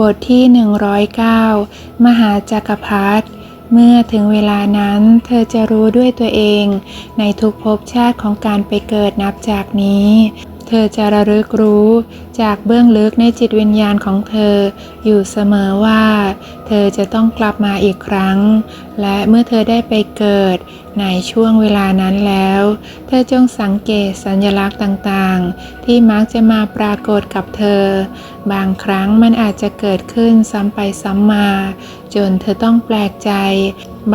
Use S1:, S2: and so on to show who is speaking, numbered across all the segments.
S1: บทที่ 109 มหาจักรพรรดิเมื่อถึงเวลานั้นเธอจะรู้ด้วยตัวเองในทุกภพชาติของการไปเกิดนับจากนี้ เธอจะระลึกรู้จากเบื้องลึกในจิตวิญญาณของเธอ อยู่เสมอว่า เธอจะต้องกลับมาอีกครั้ง และเมื่อเธอได้ไปเกิด ในช่วงเวลานั้นแล้ว เธอจงสังเกตสัญลักษณ์ต่างๆ ที่มักจะมาปรากฏกับเธอ บางครั้งมันอาจจะเกิดขึ้นซ้ำไปซ้ำมา จนเธอต้องแปลกใจ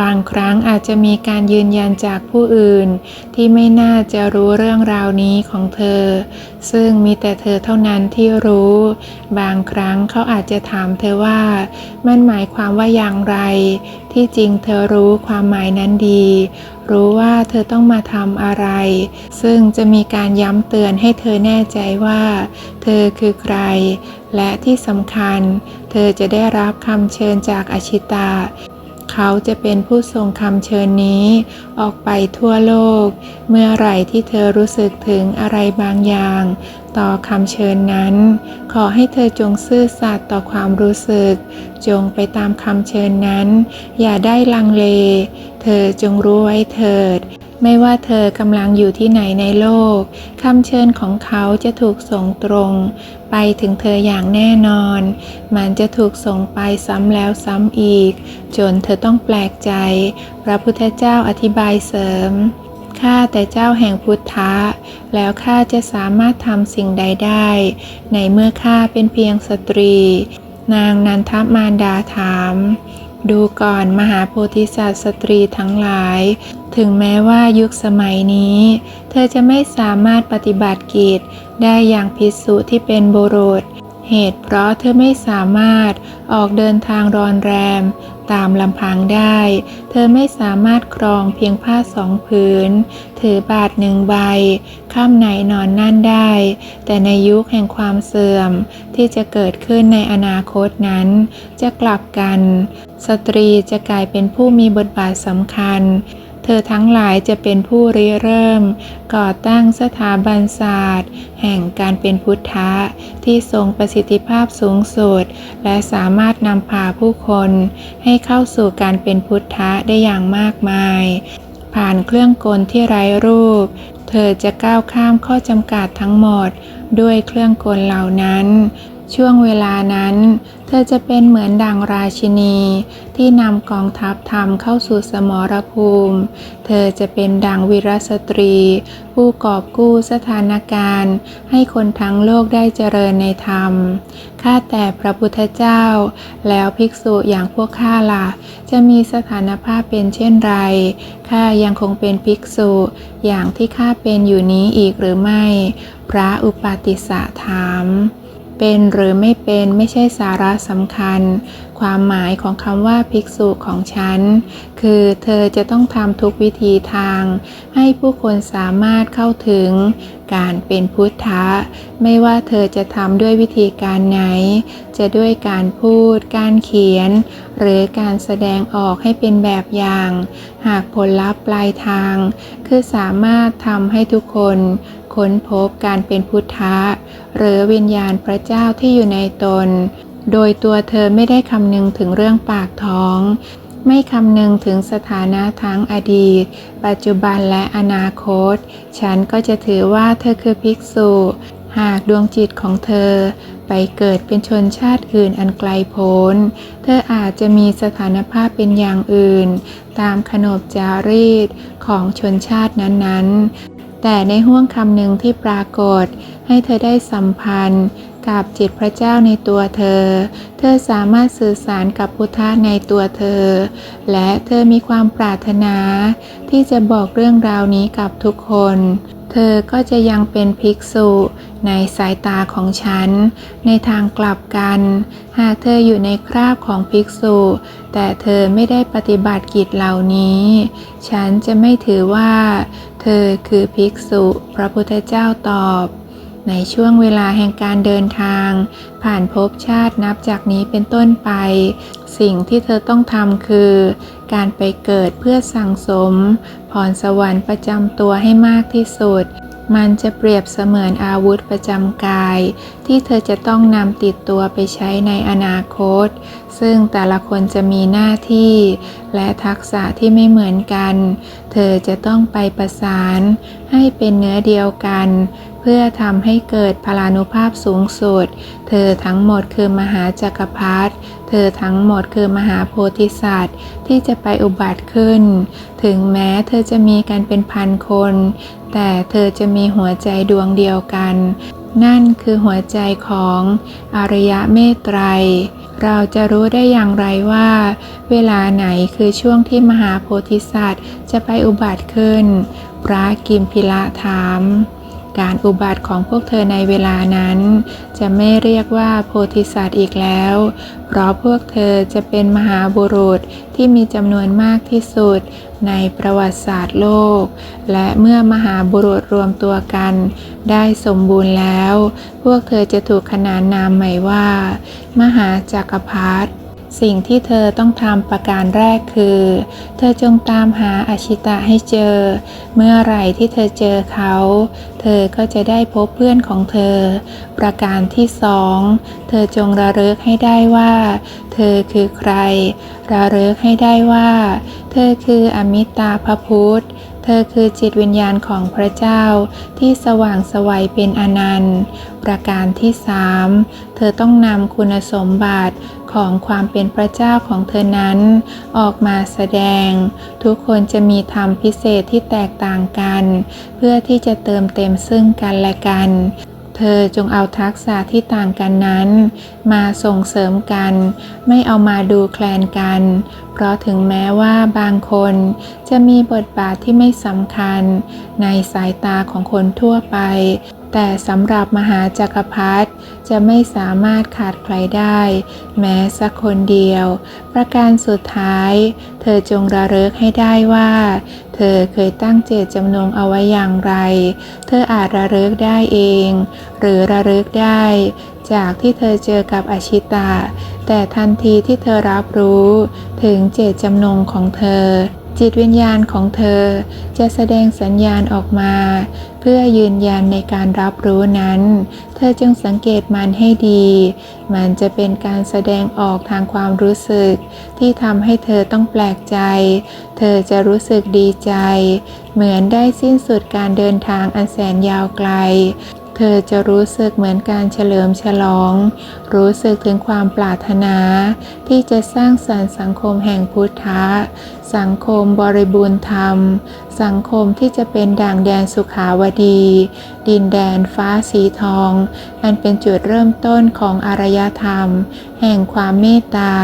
S1: บางครั้งอาจจะมีการยืนยันจากผู้อื่น ที่ไม่น่าจะรู้เรื่องราวนี้ของเธอ ซึ่งมีแต่เธอเท่านั้นที่รู้ บางครั้งเขาอาจจะถามเธอว่า มันหมายความว่าอย่างไร ที่จริงเธอรู้ความหมายนั้นดี รู้ว่าเธอต้องมาทำอะไร ซึ่งจะมีการย้ำเตือนให้เธอแน่ใจว่า เธอคือใคร และที่สำคัญ เธอจะได้รับคำเชิญจากอาชิตา เขาจะเป็นผู้ส่งคำเชิญนี้ ออกไปทั่วโลก เมื่อไหร่ที่เธอรู้สึกถึงอะไรบางอย่าง ต่อคำเชิญนั้น ขอให้เธอจงซื่อสัตย์ต่อความรู้สึก จงไปตามคำเชิญนั้น อย่าได้ลังเล เธอจงรู้ไว้เถิด ไม่ว่าเธอกำลังอยู่ที่ไหนในโลกคำเชิญของเขาจะถูกส่งตรง ไปถึงเธออย่างแน่นอน มันจะถูกส่งไปซ้ำแล้วซ้ำอีก จนเธอต้องแปลกใจ พระพุทธเจ้าอธิบายเสริมข้าแต่เจ้าแห่งพุทธะ แล้วข้าจะสามารถทำสิ่งใดได้ ในเมื่อข้าเป็นเพียงสตรี นางนันทมารดาถาม ดูก่อนมหาโพธิสัตว์สตรีทั้งหลาย ถึงแม้ว่ายุคสมัยนี้ เธอจะไม่สามารถปฏิบัติกิจได้อย่างพิสุที่เป็นบุรุษเหตุเพราะเธอไม่สามารถออกเดินทางรอนแรม ตามลำพังได้ เธอไม่สามารถครองเพียงผ้าสองผืน ถือบาทหนึ่งใบ ข้ามไหนนอนนั่นได้ แต่ในยุคแห่งความเสื่อมที่จะเกิดขึ้นในอนาคตนั้น จะกลับกัน สตรีจะกลายเป็นผู้มีบทบาทสำคัญ เธอทั้งหลายจะเป็นผู้ริเริ่ม ก่อตั้งสถาบันศาสตร์ แห่งการเป็นพุทธะ ที่ทรงประสิทธิภาพสูงสุด และสามารถนำพาผู้คน ให้เข้าสู่การเป็นพุทธะได้อย่างมากมาย ผ่านเครื่องกลที่ไร้รูป เธอจะก้าวข้ามข้อจำกัดทั้งหมด ด้วยเครื่องกลเหล่านั้น ช่วงเวลานั้น เธอจะเป็นเหมือนดังราชินี ที่นำกองทัพธรรมเข้าสู่สมรภูมิ เธอจะเป็นดังวีรสตรี ผู้กอบกู้สถานการณ์ ให้คนทั้งโลกได้เจริญในธรรม ข้าแต่พระพุทธเจ้า แล้วภิกษุอย่างพวกข้าล่ะ จะมีสถานภาพเป็นเช่นไร ข้ายังคงเป็นภิกษุ อย่างที่ข้าเป็นอยู่นี้อีกหรือไม่ พระอุปาติสะถาม เป็นหรือไม่เป็นไม่ใช่สาระสำคัญ ความหมายของคำว่าภิกษุของฉัน คือเธอจะต้องทำทุกวิธีทาง ให้ผู้คนสามารถเข้าถึง การเป็นพุทธะ ไม่ว่าเธอจะทำด้วยวิธีการไหน จะด้วยการพูด การเขียน หรือการแสดงออกให้เป็นแบบอย่าง หากผลลัพธ์ปลายทาง คือสามารถทำให้ทุกคน ค้นพบการเป็นพุทธะ หรือวิญญาณพระเจ้าที่อยู่ในตน โดยตัวเธอไม่ได้คำนึงถึงเรื่องปากท้อง ไม่คำนึงถึงสถานะทั้งอดีต ปัจจุบันและอนาคต ฉันก็จะถือว่าเธอคือภิกษุ หากดวงจิตของเธอไปเกิดเป็นชนชาติอื่นอันไกลโพ้น เธออาจจะมีสถานภาพเป็นอย่างอื่น ตามขนบจารีตของชนชาตินั้นๆ แต่ในห้วงคำหนึ่งที่ปรากฏ ให้เธอได้สัมพันธ์กับจิตพระเจ้าในตัวเธอ เธอสามารถสื่อสารกับพุทธะในตัวเธอ และเธอมีความปรารถนา ที่จะบอกเรื่องราวนี้กับทุกคน เธอก็จะยังเป็นภิกษุในสายตาของฉัน ในทางกลับกัน หากเธออยู่ในคราบของภิกษุ แต่เธอไม่ได้ปฏิบัติกิจเหล่านี้ ฉันจะไม่ถือว่า เธอคือภิกษุ พระพุทธเจ้าตอบ ในช่วงเวลาแห่งการเดินทาง ผ่านภพชาตินับจากนี้เป็นต้นไป สิ่งที่เธอต้องทำคือ การไปเกิดเพื่อสั่งสมพรสวรรค์ประจำตัวให้มากที่สุด มันจะเปรียบเสมือนอาวุธประจำกาย ที่เธอจะต้องนำติดตัวไปใช้ในอนาคต ซึ่งแต่ละคนจะมีหน้าที่ และทักษะที่ไม่เหมือนกัน เธอจะต้องไปประสาน ให้เป็นเนื้อเดียวกัน เพื่อทำให้เกิดพลานุภาพสูงสุด เธอทั้งหมดคือมหาจักรพรรดิ เธอทั้งหมดคือมหาโพธิสัตว์ที่จะไปอุบัติขึ้น ถึงแม้เธอจะมีกันเป็นพันคน แต่เธอจะมีหัวใจดวงเดียวกัน นั่นคือหัวใจของอารยะเมตไตร เราจะรู้ได้อย่างไรว่า เวลาไหนคือช่วงที่มหาโพธิสัตว์จะไปอุบัติขึ้น พระกิมพิละถาม การอุบัติของพวกเธอในเวลานั้น จะไม่เรียกว่าโพธิสัตว์อีกแล้ว เพราะพวกเธอจะเป็นมหาบุรุษที่มีจำนวนมากที่สุดในประวัติศาสตร์โลก และเมื่อมหาบุรุษรวมตัวกัน ได้สมบูรณ์แล้ว พวกเธอจะถูกขนานนามใหม่ว่า มหาจักรพรรดิ สิ่งที่เธอต้องทำประการแรกคือ เธอจงตามหาอาชิตะให้เจอ เมื่อไหร่ที่เธอเจอเขา เธอก็จะได้พบเพื่อนของเธอ ประการที่สองเธอจงระลึกให้ได้ว่า เธอคือใคร ระลึกให้ได้ว่า เธอคืออมิตาภพุทธ อคือจิตวิญญาณของพระเจ้าที่สว่างสวัยเป็นอนันต์ ประการที่สามเธอต้องนำคุณสมบัติของความเป็นพระเจ้าของเธอนั้น ออกมาแสดง ทุกคนจะมีธรรมพิเศษที่แตกต่างกัน เพื่อที่จะเติมเต็มซึ่งกันและกัน เธอจงเอาทักษะที่ต่างกันนั้น มาส่งเสริมกัน ไม่เอามาดูแคลนกัน เพราะถึงแม้ว่าบางคนจะมีบทบาทที่ไม่สำคัญ ในสายตาของคนทั่วไป แต่สำหรับมหาจักรพรรดิจะไม่สามารถขาดใครได้ แม้สักคนเดียว ประการสุดท้าย เธอจงระลึกให้ได้ว่า เธอเคยตั้งเจตจำนงเอาไว้อย่างไร เธออาจระลึกได้เอง หรือระลึกได้ จากที่เธอเจอกับอาชิตะแต่ทันทีที่เธอรับรู้ ถึงเจตจำนงของเธอ จิตวิญญาณของเธอจะแสดงสัญญาณออกมา เพื่อยืนยันในการรับรู้นั้น เธอจึงสังเกตมันให้ดี มันจะเป็นการแสดงออกทางความรู้สึก ที่ทำให้เธอต้องแปลกใจ เธอจะรู้สึกดีใจ เหมือนได้สิ้นสุดการเดินทางอันแสนยาวไกล ธอจะรู้สึกเหมือนการเฉลิมฉลอง รู้สึกถึงความปรารถนา ที่จะสร้างสรรค์สังคมแห่งพุทธะ สังคมบริบูรณ์ธรรม สังคมที่จะเป็นด่างแดนสุขาวดี ดินแดนฟ้าสีทอง อันเป็นจุดเริ่มต้นของอารยธรรม แห่งความเมตตา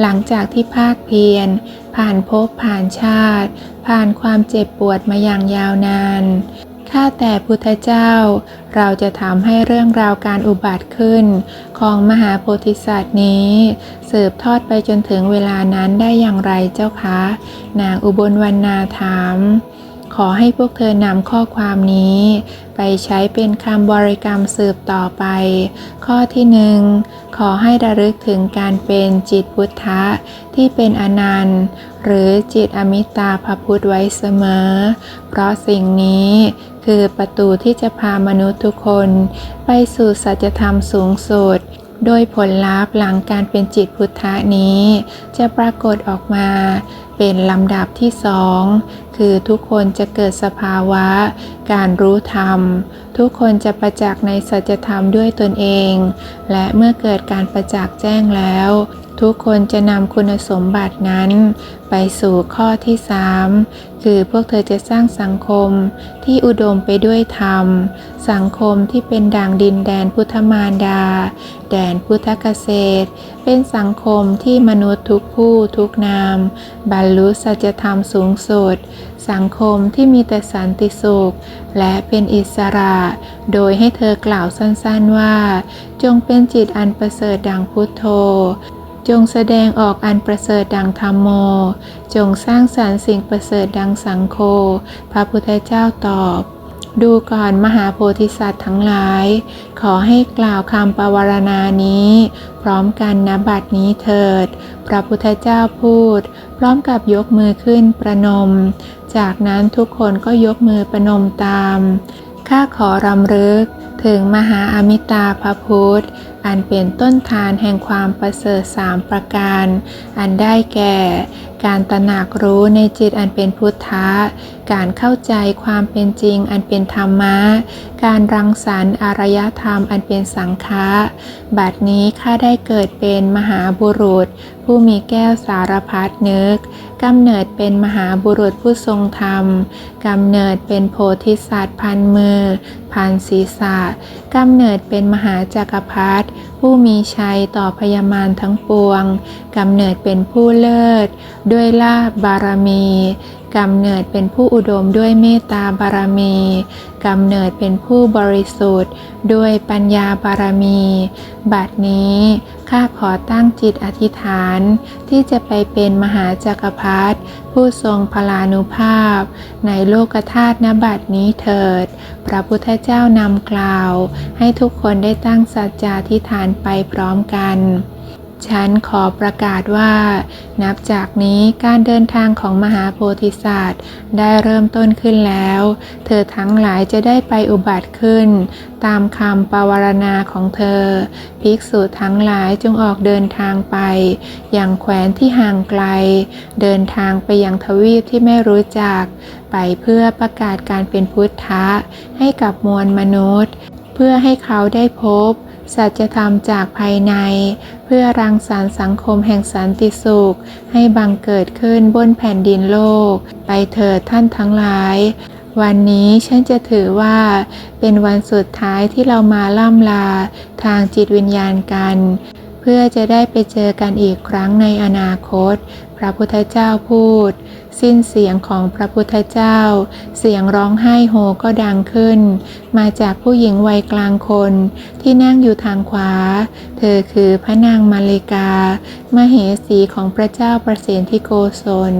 S1: หลังจากที่ภาคเพียร ผ่านภพผ่านชาติ ผ่านความเจ็บปวดมาอย่างยาวนาน ข้าแต่พุทธเจ้า เราจะทำให้เรื่องราวการอุบัติขึ้น ของมหาโพธิสัตว์นี้ สืบทอดไปจนถึงเวลานั้นได้อย่างไรเจ้าคะ นางอุบลวรรณาถามขอให้พวกเธอนำข้อความนี้ ไปใช้เป็นคำบริกรรมสืบต่อไป ข้อที่หนึ่งขอให้ระลึกถึงการเป็นจิตพุทธะที่เป็นอนันต์ หรือจิตอมิตาภพุทธไว้เสมอ เพราะสิ่งนี้ คือประตูที่จะพามนุษย์ทุกคน ไปสู่สัจธรรมสูงสุด โดยผลลัพธ์หลังการเป็นจิตพุทธะนี้ จะปรากฏออกมา เป็นลำดับที่สองคือทุกคนจะเกิดสภาวะ การรู้ธรรม ทุกคนจะประจักษ์ในสัจธรรมด้วยตนเอง และเมื่อเกิดการประจักษ์แจ้งแล้ว ทุกคนจะนำคุณสมบัตินั้น ไปสู่ข้อที่สามคือพวกเธอจะสร้างสังคมที่อุดมไปด้วยธรรม สังคมที่เป็นด่างดินแดนพุทธมารดา แดนพุทธเกษตร เป็นสังคมที่มนุษย์ทุกผู้ทุกนาม บรรลุสัจธรรมสูงสุด สังคมที่มีแต่สันติสุข และเป็นอิสระ โดยให้เธอกล่าวสั้นๆว่า จงเป็นจิตอันประเสริฐดังพุทโธ จงแสดงออกอันประเสริฐดังธรรมโม จงสร้างสรรค์สิ่งประเสริฐดังสังโฆพระพุทธเจ้าตอบ ดูก่อนมหาโพธิสัตว์ทั้งหลาย ขอให้กล่าวคำปวารณานี้ พร้อมกันนบัดนี้เถิด พระพุทธเจ้าพูด พร้อมกับยกมือขึ้นประนม จากนั้นทุกคนก็ยกมือประนมตามข้าขอรำลึกถึงมหาอมิตาพระพุทธ อันเป็นต้นทานแห่งความประเสริฐสามประการ อันได้แก่ การตระหนักรู้ในจิตอันเป็นพุทธะ การเข้าใจความเป็นจริงอันเป็นธรรมะ การรังสรรค์อารยธรรมอันเป็นสังฆะบัดนี้ข้าได้เกิดเป็นมหาบุรุษ ผู้มีแก้วสารพัดนึกกำเนิดเป็นมหาบุรุษผู้ทรงธรรมกำเนิดเป็นโพธิสัตว์พันมือ พันศีรษะกำเนิดเป็นมหาจักรพรรดิ ผู้มีชัยต่อพยามารทั้งปวงกำเนิดเป็นผู้เลิศ ด้วยลาบบารมี กำเนิดเป็นผู้อุดมด้วยเมตตาบารมีกำเนิดเป็นผู้บริสุทธิ์ด้วยปัญญาบารมี บัดนี้ข้าขอตั้งจิตอธิษฐาน ที่จะไปเป็นมหาจักรพรรดิผู้ทรงพลานุภาพ ในโลกธาตุนบัดนี้เถิด พระพุทธเจ้านำกล่าว ให้ทุกคนได้ตั้งสัจจาธิษฐานไปพร้อมกัน ฉันขอประกาศว่า นับจากนี้การเดินทางของมหาโพธิสัตว์ได้เริ่มต้นขึ้นแล้ว เธอทั้งหลายจะได้ไปอุบัติขึ้น ตามคำปวารณาของเธอ ภิกษุทั้งหลายจงออกเดินทางไป อย่างแคว้นที่ห่างไกล เดินทางไปยังทวีปที่ไม่รู้จัก ไปเพื่อประกาศการเป็นพุทธะให้กับมวลมนุษย์ เพื่อให้เขาได้พบ สัจธรรมจากภายใน เพื่อรังสรรค์สังคมแห่งสันติสุข ให้บังเกิดขึ้นบนแผ่นดินโลก ไปเถิดท่านทั้งหลาย วันนี้ฉันจะถือว่า เป็นวันสุดท้ายที่เรามาล่ำลาทางจิตวิญญาณกัน เพื่อจะได้ไปเจอกันอีกครั้งในอนาคต ระพุทธเจ้าพูด สิ้นเสียงของพระพุทธเจ้า เสียงร้องไห้โฮก็ดังขึ้น มาจากผู้หญิงวัยกลางคน ที่นั่งอยู่ทางขวา เธอคือพระนางมาเลกา มเหสีของพระเจ้าประเสนที่โกศล